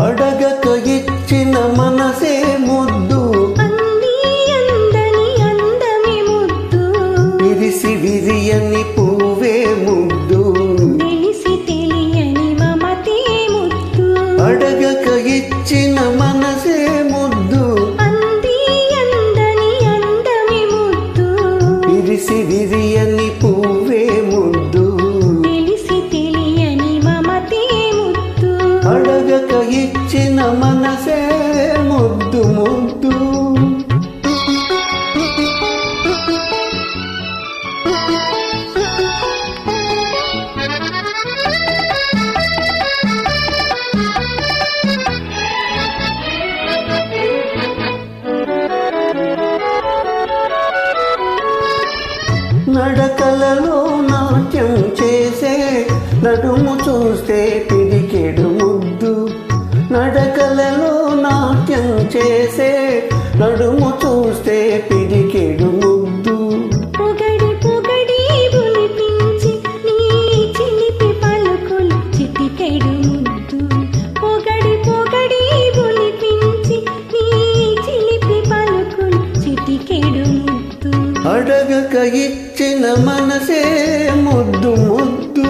అడగక ఇచ్చిన మనసే ముద్దు. విరిసి విరియని పువ్వే ముద్దు. అడగక ఇచ్చిన మనసే ముద్దు. విరిసి విరియని పువ్వే ముద్దు. నడకలలో నాట్యం చేసే నడుము చూస్తే పిడికెడు ముద్దు. నడకలలో నాట్యం చేసే నడుము చూస్తే పిడికెడు అడగక ఇచ్చిన మనసే ముద్దు ముద్దు.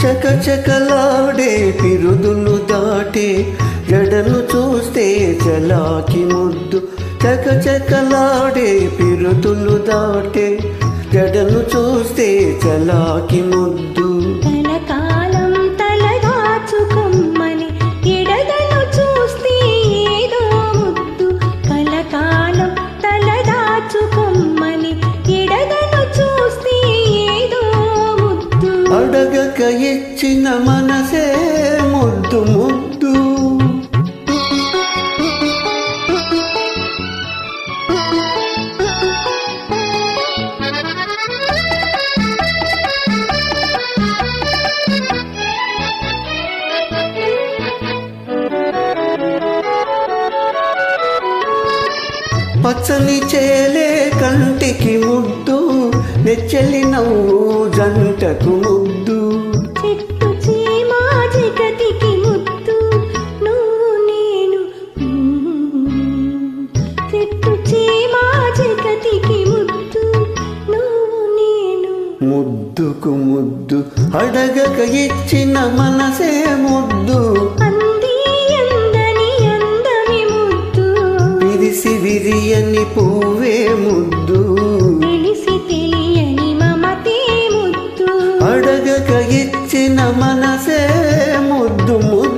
చకచకలాడే పిరుదులు దాటే జడను చూస్తే చలాకి ముద్దు. చకచకలాడే పిరుదులు దాటే జడను చూస్తే చలాకి ముద్దు. కలకాలం తలదాచుకొమ్మని ఎడదను చూస్తే ఏదో ముద్దు. కలకాలం తలదాచుకొమ్మని ఎడదను చూస్తే ఏదో ముద్దు. అడగక ఇచ్చిన మనసే ముద్దు. పచ్చని చేలే కంటికి ముద్దు నెచ్చలి నవ్వు జంటకు ముద్దు. ముద్దుకు ముద్దు అడగక ఇచ్చిన మనసే ముద్దు. విరిసి విరియని పువ్వే ముద్దు. తెలిసి తెలియని మమతే ముద్దు. అడగక ఇచ్చిన మనసే ముద్దు ముద్దు